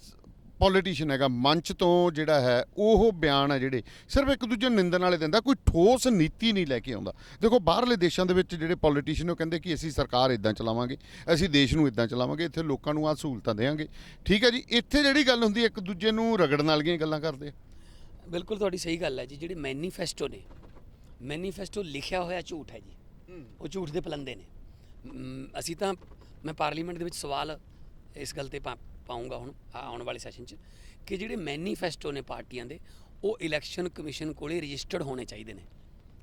A: ਪੋਲੀਟੀਸ਼ੀਅਨ ਹੈਗਾ ਮੰਚ ਤੋਂ ਜਿਹੜਾ ਹੈ ਉਹ ਬਿਆਨ ਹੈ ਜਿਹੜੇ ਸਿਰਫ ਇੱਕ ਦੂਜੇ ਨੂੰ ਨਿੰਦਣ ਵਾਲੇ ਦਿੰਦਾ ਕੋਈ ਠੋਸ ਨੀਤੀ ਨਹੀਂ ਲੈ ਕੇ ਆਉਂਦਾ। ਦੇਖੋ ਬਾਹਰਲੇ ਦੇਸ਼ਾਂ ਦੇ ਵਿੱਚ ਜਿਹੜੇ ਪੋਲੀਟੀਸ਼ੀਅਨ ਉਹ ਕਹਿੰਦੇ ਕਿ ਅਸੀਂ ਸਰਕਾਰ ਇਦਾਂ ਚਲਾਵਾਂਗੇ ਅਸੀਂ ਦੇਸ਼ ਨੂੰ ਇਦਾਂ ਚਲਾਵਾਂਗੇ ਇੱਥੇ ਲੋਕਾਂ ਨੂੰ ਆ ਸਹੂਲਤਾਂ ਦੇਵਾਂਗੇ। ਠੀਕ ਹੈ ਜੀ ਇੱਥੇ ਜਿਹੜੀ ਗੱਲ ਹੁੰਦੀ ਹੈ ਇੱਕ ਦੂਜੇ ਨੂੰ ਰਗੜਨ ਵਾਲੀਆਂ ਗੱਲਾਂ ਕਰਦੇ ਆ।
B: ਬਿਲਕੁਲ ਤੁਹਾਡੀ ਸਹੀ ਗੱਲ ਹੈ ਜੀ ਜਿਹੜੇ ਮੈਨੀਫੈਸਟੋ ਨੇ ਮੈਨੀਫੈਸਟੋ ਲਿਖਿਆ ਹੋਇਆ ਝੂਠ ਹੈ ਜੀ। ਉਹ ਝੂਠ ਦੇ ਪਲੰਦੇ ਨੇ। ਅਸੀਂ ਤਾਂ ਮੈਂ ਪਾਰਲੀਮੈਂਟ ਦੇ ਵਿੱਚ ਸਵਾਲ ਇਸ ਗੱਲ ਤੇ ਪਾ- ਪਾਊਂਗਾ ਹੁਣ ਆਉਣ ਵਾਲੇ ਸੈਸ਼ਨ 'ਚ ਕਿ ਜਿਹੜੇ ਮੈਨੀਫੈਸਟੋ ਨੇ ਪਾਰਟੀਆਂ ਦੇ ਉਹ ਇਲੈਕਸ਼ਨ ਕਮਿਸ਼ਨ ਕੋਲੇ ਰਜਿਸਟਰਡ ਹੋਣੇ ਚਾਹੀਦੇ ਨੇ।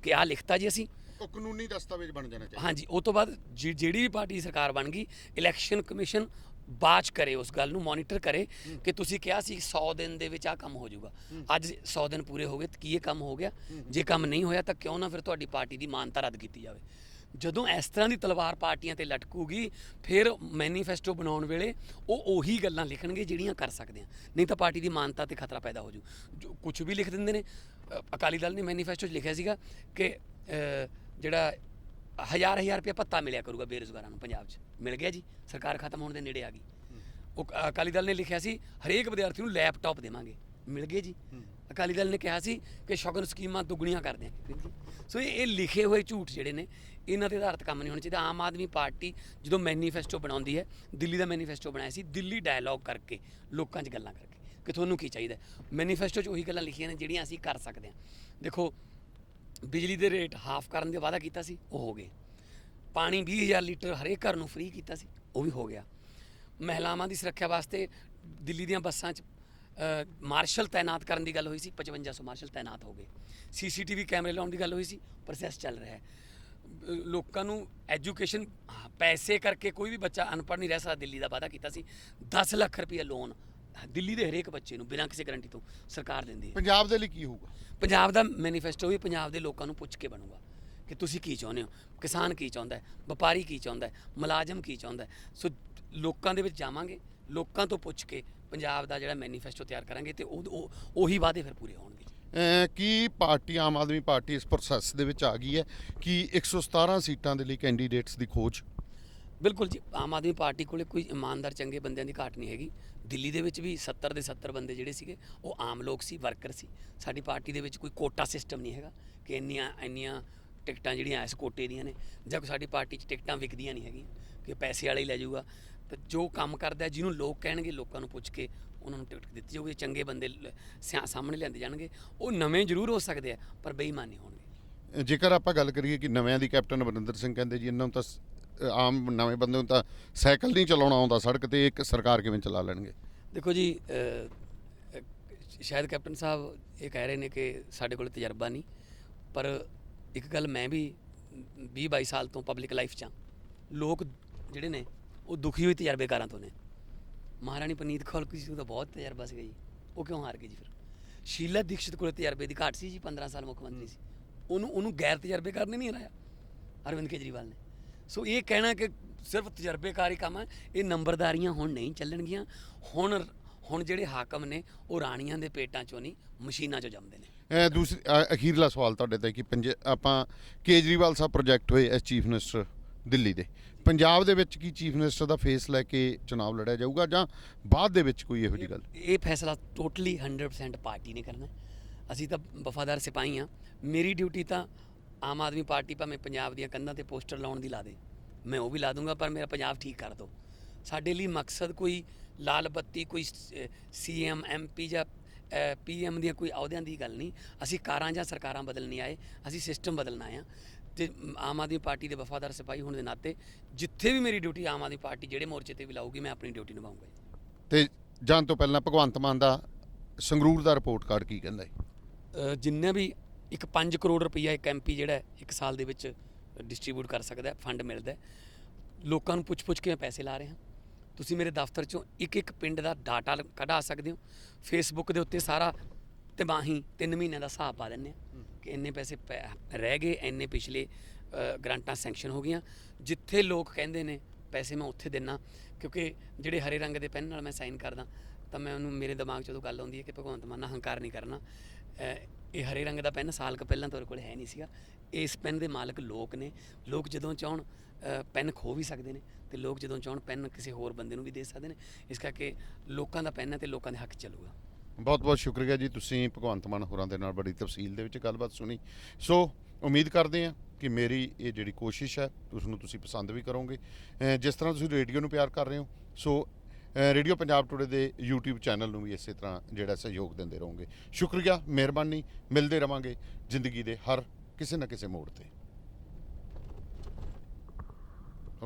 B: ਕਿ ਆ ਲਿਖਤਾ ਜੀ ਅਸੀਂ।
A: ਉਹ ਕਾਨੂੰਨੀ ਦਸਤਾਵੇਜ਼ ਬਣ ਜਾਣਾ ਚਾਹੀਦਾ।
B: ਹਾਂਜੀ ਉਹ ਤੋਂ ਬਾਅਦ ਜਿ- ਜਿਹੜੀ ਵੀ ਪਾਰਟੀ ਦੀ ਸਰਕਾਰ ਬਣ ਗਈ ਇਲੈਕਸ਼ਨ ਕਮਿਸ਼ਨ ਬਾਚ ਕਰੇ ਉਸ ਗੱਲ ਨੂੰ ਮੋਨੀਟਰ ਕਰੇ ਕਿ ਤੁਸੀਂ ਕਿਹਾ ਸੀ 100 ਦਿਨ ਦੇ ਵਿੱਚ ਆ ਕੰਮ ਹੋ ਜਾਊਗਾ। ਅੱਜ 100 ਦਿਨ ਪੂਰੇ ਹੋ ਗਏ ਤਾਂ ਕੀ ਇਹ ਕੰਮ ਹੋ ਗਿਆ? ਜੇ ਕੰਮ ਨਹੀਂ ਹੋਇਆ ਤਾਂ ਕਿਉਂ ਨਾ ਫਿਰ ਤੁਹਾਡੀ ਪਾਰਟੀ ਦੀ ਮਾਨਤਾ ਰੱਦ ਕੀਤੀ ਜਾਵੇ। ਜਦੋਂ ਇਸ ਤਰ੍ਹਾਂ ਦੀ ਤਲਵਾਰ ਪਾਰਟੀਆਂ ਤੇ ਲਟਕੂਗੀ ਫਿਰ ਮੈਨੀਫੈਸਟੋ ਬਣਾਉਣ ਵੇਲੇ ਉਹ ਉਹੀ ਗੱਲਾਂ ਲਿਖਣਗੇ ਜਿਹੜੀਆਂ ਕਰ ਸਕਦੇ ਆ। ਨਹੀਂ ਤਾਂ ਪਾਰਟੀ ਦੀ ਮਾਨਤਾ ਤੇ ਖਤਰਾ ਪੈਦਾ ਹੋ ਜੂ। ਕੁਝ ਵੀ ਲਿਖ ਦਿੰਦੇ ਨੇ ਅਕਾਲੀ ਦਲ ਨੇ ਮੈਨੀਫੈਸਟੋ 'ਚ ਲਿਖਿਆ ਸੀਗਾ ਕਿ ਜਿਹੜਾ ਹਜ਼ਾਰ ਹਜ਼ਾਰ ਰੁਪਏ ਭੱਤਾ ਮਿਲਿਆ ਕਰੂਗਾ ਬੇਰੁਜ਼ਗਾਰਾਂ ਨੂੰ ਪੰਜਾਬ 'ਚ। ਮਿਲ ਗਿਆ ਜੀ ਸਰਕਾਰ ਖਤਮ ਹੋਣ ਦੇ ਨੇੜੇ ਆ ਗਈ। ਉਹ ਅਕਾਲੀ ਦਲ ਨੇ ਲਿਖਿਆ ਸੀ ਹਰੇਕ ਵਿਦਿਆਰਥੀ ਨੂੰ ਲੈਪਟਾਪ ਦੇਵਾਂਗੇ। ਮਿਲ ਗਏ ਜੀ। ਅਕਾਲੀ ਦਲ ਨੇ ਕਿਹਾ ਸੀ ਕਿ ਸ਼ਗਨ ਸਕੀਮਾਂ ਦੁੱਗਣੀਆਂ ਕਰ ਦਿਆਂਗੇ। ਸੋ ਇਹ ਲਿਖੇ ਹੋਏ ਝੂਠ ਜਿਹੜੇ ਨੇ ਇਹਨਾਂ ਤੇ ਆਧਾਰਿਤ ਕੰਮ ਨਹੀਂ ਹੋਣਾ ਚਾਹੀਦਾ। ਆਮ ਆਦਮੀ ਪਾਰਟੀ ਜਦੋਂ ਮੈਨੀਫੈਸਟੋ ਬਣਾਉਂਦੀ ਹੈ ਦਿੱਲੀ ਦਾ ਮੈਨੀਫੈਸਟੋ ਬਣਾਇਆ ਸੀ ਦਿੱਲੀ ਡਾਇਲੌਗ ਕਰਕੇ ਲੋਕਾਂ 'ਚ ਗੱਲਾਂ ਕਰਕੇ ਕਿ ਤੁਹਾਨੂੰ ਕੀ ਚਾਹੀਦਾ ਮੈਨੀਫੈਸਟੋ 'ਚ ਉਹੀ ਗੱਲਾਂ ਲਿਖੀਆਂ ਨੇ ਜਿਹੜੀਆਂ ਅਸੀਂ ਕਰ ਸਕਦੇ ਹਾਂ। ਦੇਖੋ ਬਿਜਲੀ ਦੇ ਰੇਟ ਹਾਫ ਕਰਨ ਦਾ ਵਾਅਦਾ ਕੀਤਾ ਸੀ ਉਹ ਹੋ ਗਏ। ਪਾਣੀ 20000 ਲੀਟਰ ਹਰੇਕ ਘਰ ਨੂੰ ਫ੍ਰੀ ਕੀਤਾ ਸੀ ਉਹ ਵੀ ਹੋ ਗਿਆ। ਮਹਿਲਾਵਾਂ ਦੀ ਸੁਰੱਖਿਆ ਵਾਸਤੇ ਦਿੱਲੀ ਦੀਆਂ ਬੱਸਾਂ 'ਚ ਮਾਰਸ਼ਲ ਤਾਇਨਾਤ ਕਰਨ ਦੀ ਗੱਲ ਹੋਈ ਸੀ 5500 ਮਾਰਸ਼ਲ ਤਾਇਨਾਤ ਹੋ ਗਏ। ਸੀਸੀਟੀਵੀ ਕੈਮਰੇ ਲਾਉਣ ਦੀ ਗੱਲ ਹੋਈ ਸੀ ਪ੍ਰੋਸੈਸ ਚੱਲ ਰਿਹਾ ਹੈ। ਲੋਕਾਂ ਨੂੰ ਐਜੂਕੇਸ਼ਨ ਪੈਸੇ ਕਰਕੇ ਕੋਈ ਵੀ ਬੱਚਾ ਅਨਪੜ੍ਹ ਨਹੀਂ ਰਹਿ ਸਕਦਾ ਦਿੱਲੀ ਦਾ ਵਾਅਦਾ ਕੀਤਾ ਸੀ। 10 ਲੱਖ ਰੁਪਏ ਲੋਨ ਦਿੱਲੀ ਦੇ ਹਰੇਕ ਬੱਚੇ ਨੂੰ ਬਿਨਾਂ ਕਿਸੇ ਗਾਰੰਟੀ ਤੋਂ ਸਰਕਾਰ ਦਿੰਦੀ ਹੈ।
A: ਪੰਜਾਬ ਦੇ ਲਈ ਕੀ ਹੋਊਗਾ?
B: ਪੰਜਾਬ ਦਾ ਮੈਨੀਫੈਸਟੋ ਵੀ ਪੰਜਾਬ ਦੇ ਲੋਕਾਂ ਨੂੰ ਪੁੱਛ ਕੇ ਬਣੂਗਾ ਕਿ ਤੁਸੀਂ ਕੀ ਚਾਹੁੰਦੇ ਹੋ? ਕਿਸਾਨ ਕੀ ਚਾਹੁੰਦਾ ਹੈ? ਵਪਾਰੀ ਕੀ ਚਾਹੁੰਦਾ ਹੈ? ਮੁਲਾਜ਼ਮ ਕੀ ਚਾਹੁੰਦਾ ਹੈ? ਸੋ ਲੋਕਾਂ ਦੇ ਵਿੱਚ ਜਾਵਾਂਗੇ ਲੋਕਾਂ ਤੋਂ ਪੁੱਛ ਕੇ ਪੰਜਾਬ ਦਾ ਜਿਹੜਾ ਮੈਨੀਫੈਸਟੋ ਤਿਆਰ ਕਰਾਂਗੇ ਤੇ ਉਹ ਉਹ- ਵਾਅਦੇ ਫਿਰ ਪੂਰੇ ਹੋਣਗੇ
A: ਕੀ ਪਾਰਟੀ ਆਮ ਆਦਮੀ ਪਾਰਟੀ ਇਸ ਪ੍ਰੋਸੈਸ ਦੇ ਵਿੱਚ ਆ ਗਈ ਹੈ? ਕਿ 117 ਸੀਟਾਂ ਦੇ ਲਈ ਕੈਂਡੀਡੇਟਸ ਦੀ ਖੋਜ?
B: ਬਿਲਕੁਲ ਜੀ ਆਮ ਆਦਮੀ ਪਾਰਟੀ ਕੋਲੇ ਕੋਈ ਇਮਾਨਦਾਰ ਚੰਗੇ ਬੰਦਿਆਂ ਦੀ ਘਾਟ ਨਹੀਂ ਹੈਗੀ। ਦਿੱਲੀ ਦੇ ਵਿੱਚ ਵੀ 70 ਦੇ 70 ਬੰਦੇ ਜਿਹੜੇ ਸੀਗੇ ਉਹ ਆਮ ਲੋਕ ਸੀ ਵਰਕਰ ਸੀ। ਸਾਡੀ ਪਾਰਟੀ ਦੇ ਵਿੱਚ ਕੋਈ ਕੋਟਾ ਸਿਸਟਮ ਨਹੀਂ ਹੈਗਾ ਕਿ ਇੰਨੀਆਂ ਇੰਨੀਆਂ ਟਿਕਟਾਂ ਜਿਹੜੀਆਂ ਇਸ ਕੋਟੇ ਦੀਆਂ ਨੇ ਜਾਂ ਕੋਈ ਸਾਡੀ ਪਾਰਟੀ 'ਚ ਟਿਕਟਾਂ ਵਿਕਦੀਆਂ ਨਹੀਂ ਹੈਗੀਆਂ ਕਿ ਪੈਸੇ ਵਾਲਾ ਹੀ ਲੈ ਜਾਊਗਾ। ਤੇ ਜੋ ਕੰਮ ਕਰਦਾ ਜਿਹਨੂੰ ਲੋਕ ਕਹਿਣਗੇ ਲੋਕਾਂ ਨੂੰ ਪੁੱਛ ਕੇ ਉਹਨਾਂ ਨੂੰ ਟਿਕਟ ਦਿੱਤੀ ਜਾਊਗੀ ਚੰਗੇ ਬੰਦੇ ਲ- ਸਿਆ- ਸਾਹਮਣੇ ਲਿਆਂਦੇ ਜਾਣਗੇ। ਉਹ ਨਵੇਂ ਜ਼ਰੂਰ ਹੋ ਸਕਦੇ ਆ ਪਰ ਬੇਈਮਾਨ ਨਹੀਂ ਹੋਣਗੇ
A: ਜੇਕਰ ਆਪਾਂ ਗੱਲ ਕਰੀਏ ਕਿ ਨਵਿਆਂ ਦੀ ਕੈਪਟਨ ਅਮਰਿੰਦਰ ਸਿੰਘ ਕਹਿੰਦੇ ਜੀ ਇਹਨਾਂ ਨੂੰ ਤਾਂ ਸ- ਆਮ ਨਵੇਂ ਬੰਦੇ ਨੂੰ ਤਾਂ ਸਾਈਕਲ ਨਹੀਂ ਚਲਾਉਣਾ ਆਉਂਦਾ ਸੜਕ ਤੇ ਇੱਕ ਸਰਕਾਰ ਕਿਵੇਂ ਚਲਾ ਲੈਣਗੇ?
B: ਦੇਖੋ ਜੀ ਅ, ਅ, ਸ਼ਾਇਦ ਕੈਪਟਨ ਸਾਹਿਬ ਇਹ ਕਹਿ ਰਹੇ ਨੇ ਕਿ ਸਾਡੇ ਕੋਲ ਤਜਰਬਾ ਨਹੀਂ ਪਰ ਇੱਕ ਗੱਲ ਮੈਂ ਵੀ 20 22 ਸਾਲ ਤੋਂ ਪਬਲਿਕ ਲਾਈਫ 'ਚ ਹਾਂ। ਲੋਕ ਜਿਹੜੇ ਨੇ ਉਹ ਦੁਖੀ ਹੋਏ ਤਜਰਬੇਕਾਰਾਂ ਤੋਂ ਨੇ। ਮਹਾਰਾਣੀ ਪਨੀਤ ਕੌਰ ਜੀ ਨੂੰ ਤਾਂ ਬਹੁਤ ਤਜਰਬਾ ਸੀਗਾ ਜੀ। ਉਹ ਕਿਉਂ ਹਾਰ ਗਈ ਜੀ ਫਿਰ? ਸ਼ੀਲਾ ਦੀਕਸ਼ਿਤ ਕੋਲ ਤਜਰਬੇ ਦੀ ਘਾਟ ਸੀ ਜੀ 15 ਸਾਲ ਮੁੱਖ ਮੰਤਰੀ ਸੀ। ਉਹਨੂੰ ਉਹਨੂੰ ਗੈਰ ਤਜਰਬੇਕਾਰ ਨੇ ਨਹੀਂ ਹਰਾਇਆ ਅਰਵਿੰਦ ਕੇਜਰੀਵਾਲ ਨੇ। ਸੋ ਇਹ ਕਹਿਣਾ ਕਿ ਸਿਰਫ ਤਜਰਬੇਕਾਰ ਹੀ ਕੰਮ ਹੈ ਇਹ ਨੰਬਰਦਾਰੀਆਂ ਹੁਣ ਨਹੀਂ ਚੱਲਣਗੀਆਂ। ਹੁਣ ਹੁਣ ਜਿਹੜੇ ਹਾਕਮ ਨੇ ਉਹ ਰਾਣੀਆਂ ਦੇ ਪੇਟਾਂ ਚੋਂ ਨਹੀਂ ਮਸ਼ੀਨਾਂ ਚੋਂ ਜੰਮਦੇ ਨੇ।
A: ਦੂਸਰੀ ਅਖੀਰਲਾ ਸਵਾਲ ਤੁਹਾਡੇ ਤੇ ਕਿ ਪੰਜ ਆਪਾਂ ਕੇਜਰੀਵਾਲ ਸਾਹਿਬ ਪ੍ਰੋਜੈਕਟ ਹੋਏ ਐਸ ਚੀਫ ਮਿਨਿਸਟਰ ਦਿੱਲੀ ਦੇ। ਪੰਜਾਬ ਦੇ ਵਿੱਚ ਕੀ ਚੀਫ ਮਿਨਿਸਟਰ ਦਾ ਫੇਸ ਲੈ ਕੇ ਚੁਣਾਵ ਲੜਿਆ ਜਾਊਗਾ ਜਾਂ ਬਾਅਦ ਦੇ ਵਿੱਚ ਕੋਈ ਇਹੋ ਜਿਹੀ ਗੱਲ?
B: ਇਹ ਫੈਸਲਾ ਟੋਟਲੀ 100% ਪਾਰਟੀ ਨੇ ਕਰਨਾ ਅਸੀਂ ਤਾਂ ਵਫਾਦਾਰ ਸਿਪਾਹੀ ਆ ਮੇਰੀ ਡਿਊਟੀ ਤਾਂ ਆਮ ਆਦਮੀ ਪਾਰਟੀ ਭਾਵੇਂ ਪੰਜਾਬ ਦੀਆਂ ਕੰਧਾਂ ਤੇ ਪੋਸਟਰ ਲਾਉਣ ਦੀ ਲਾ ਦੇ। ਮੈਂ ਉਹ ਵੀ ਲਾ ਦੂੰਗਾ, ਪਰ ਮੇਰਾ ਪੰਜਾਬ ਠੀਕ ਕਰ ਦਿਓ। ਸਾਡੇ ਲਈ ਮਕਸਦ ਕੋਈ ਲਾਲ ਬੱਤੀ, ਕੋਈ ਸੀਐਮ ਐਮਪੀ ਜਾਂ ਪੀਐਮ ਦੀਆਂ ਕੋਈ ਅਹੁਦਿਆਂ ਦੀ ਗੱਲ ਨਹੀਂ। ਅਸੀਂ ਕਾਰਾਂ ਜਾਂ ਸਰਕਾਰਾਂ ਬਦਲਣ ਆਏ। ਅਸੀਂ ਸਿਸਟਮ ਬਦਲਣਾ ਆ ਤੇ ਆਮ ਆਦਮੀ ਪਾਰਟੀ ਦੇ ਵਫਾਦਾਰ ਸਿਪਾਹੀ ਹੋਣ ਦੇ ਨਾਤੇ ਜਿੱਥੇ ਵੀ ਮੇਰੀ ਡਿਊਟੀ ਆਮ ਆਦਮੀ ਪਾਰਟੀ ਜਿਹੜੇ ਮੋਰਚੇ ਤੇ ਵੀ ਲਾਊਗੀ ਮੈਂ ਆਪਣੀ ਡਿਊਟੀ ਨਿਭਾਊਂਗਾ ਜੀ।
A: ਤੇ ਜਾਣ ਤੋਂ ਪਹਿਲਾਂ ਭਗਵੰਤ ਮਾਨ ਦਾ ਸੰਗਰੂਰ ਦਾ ਰਿਪੋਰਟ ਕਾਰਡ ਕੀ ਕਹਿੰਦਾ ਹੈ
B: ਅ, ਜਿੰਨੇ ਵੀ ਇੱਕ 5 ਕਰੋੜ ਰੁਪਈਆ ਇੱਕ ਐਮਪੀ ਜਿਹੜਾ ਹੈ, ਇੱਕ ਸਾਲ ਦੇ ਵਿੱਚ ਡਿਸਟ੍ਰੀਬਿਊਟ ਕਰ ਸਕਦਾ ਹੈ ਫੰਡ ਮਿਲਦਾ ਹੈ। ਲੋਕਾਂ ਨੂੰ ਪੁੱਛ-ਪੁੱਛ ਕੇ ਮੈਂ ਪੈਸੇ ਲਾ ਰਿਹਾ। ਤੁਸੀਂ ਮੇਰੇ ਦਫ਼ਤਰ ਚੋਂ ਇੱਕ ਇੱਕ ਪਿੰਡ ਦਾ ਡਾਟਾ ਕਢਾ ਸਕਦੇ ਹੋ। ਫੇਸਬੁੱਕ ਦੇ ਉੱਤੇ ਸਾਰਾ ਤਿਮਾਹੀ 3 ਮਹੀਨਿਆਂ ਦਾ ਹਿਸਾਬ ਪਾ ਦਿੰਦੇ ਆ ਕਿ ਇੰਨੇ ਪੈਸੇ ਪੈ- ਰਹਿ ਗਏ ਇੰਨੇ ਪਿਛਲੇ ਅ, ਗ੍ਰਾਂਟਾਂ ਸੈਂਕਸ਼ਨ ਹੋ ਗਈਆਂ। ਜਿੱਥੇ ਲੋਕ ਕਹਿੰਦੇ ਨੇ ਪੈਸੇ ਮੈਂ ਉੱਥੇ ਦੇਣਾ ਕਿਉਂਕਿ ਜਿਹੜੇ ਹਰੇ ਰੰਗ ਦੇ ਪੈਨ ਨਾਲ ਮੈਂ ਸਾਈਨ ਕਰਦਾ ਤਾਂ ਮੈਂ ਉਹਨੂੰ ਮੇਰੇ ਦਿਮਾਗ 'ਚ ਉਦੋਂ ਗੱਲ ਆਉਂਦੀ ਹੈ ਕਿ ਭਗਵੰਤ ਮਾਨ ਨਾਲ ਹੰਕਾਰ ਨਹੀਂ ਕਰਨਾ। ਇਹ ਹਰੇ ਰੰਗ ਦਾ ਪੈਨ ਸਾਲ ਕੁ ਪਹਿਲਾਂ ਤੁਹਾਡੇ ਕੋਲ ਹੈ ਨਹੀਂ ਸੀਗਾ। ਇਸ ਪੈਨ ਦੇ ਮਾਲਕ ਲੋਕ ਨੇ। ਲੋਕ ਜਦੋਂ ਚਾਹਣ ਅ, ਪੈਨ ਖੋ ਵੀ ਸਕਦੇ ਨੇ ਤੇ ਲੋਕ ਜਦੋਂ ਚਾਹਣ ਪੈਨ ਕਿਸੇ ਹੋਰ ਬੰਦੇ ਨੂੰ ਵੀ ਦੇ ਸਕਦੇ ਨੇ। ਇਸ ਕਰਕੇ ਲੋਕਾਂ ਦਾ ਪੈਨ ਹੈ ਤੇ ਲੋਕਾਂ ਦੇ ਹੱਕ ਚੱਲੂਗਾ।
A: ਬਹੁਤ ਬਹੁਤ ਸ਼ੁਕਰੀਆ ਜੀ ਤੁਸੀਂ ਭਗਵੰਤ ਮਾਨ ਹੋਰਾਂ ਦੇ ਨਾਲ ਬੜੀ ਤਫਸੀਲ ਦੇ ਵਿੱਚ ਗੱਲਬਾਤ ਸੁਣੀ। ਸੋ ਉਮੀਦ ਕਰਦੇ ਹਾਂ ਕਿ ਮੇਰੀ ਇਹ ਜਿਹੜੀ ਕੋਸ਼ਿਸ਼ ਹੈ ਉਸ ਨੂੰ ਤੁਸੀਂ ਪਸੰਦ ਵੀ ਕਰੋਗੇ। ਜਿਸ ਤਰ੍ਹਾਂ ਤੁਸੀਂ ਰੇਡੀਓ ਨੂੰ ਪਿਆਰ ਕਰ ਰਹੇ ਹੋ, ਸੋ ਰੇਡੀਓ ਪੰਜਾਬ ਟੁਡੇ ਦੇ YouTube ਚੈਨਲ ਨੂੰ ਵੀ ਇਸੇ ਤਰ੍ਹਾਂ ਜਿਹੜਾ ਸਹਿਯੋਗ ਦਿੰਦੇ ਰਹੋਗੇ। ਸ਼ੁਕਰੀਆ, ਮਿਹਰਬਾਨੀ, ਮਿਲਦੇ ਰਵਾਂਗੇ ਜ਼ਿੰਦਗੀ ਦੇ ਹਰ ਕਿਸੇ ਨਾ ਕਿਸੇ ਮੋੜ ਤੇ।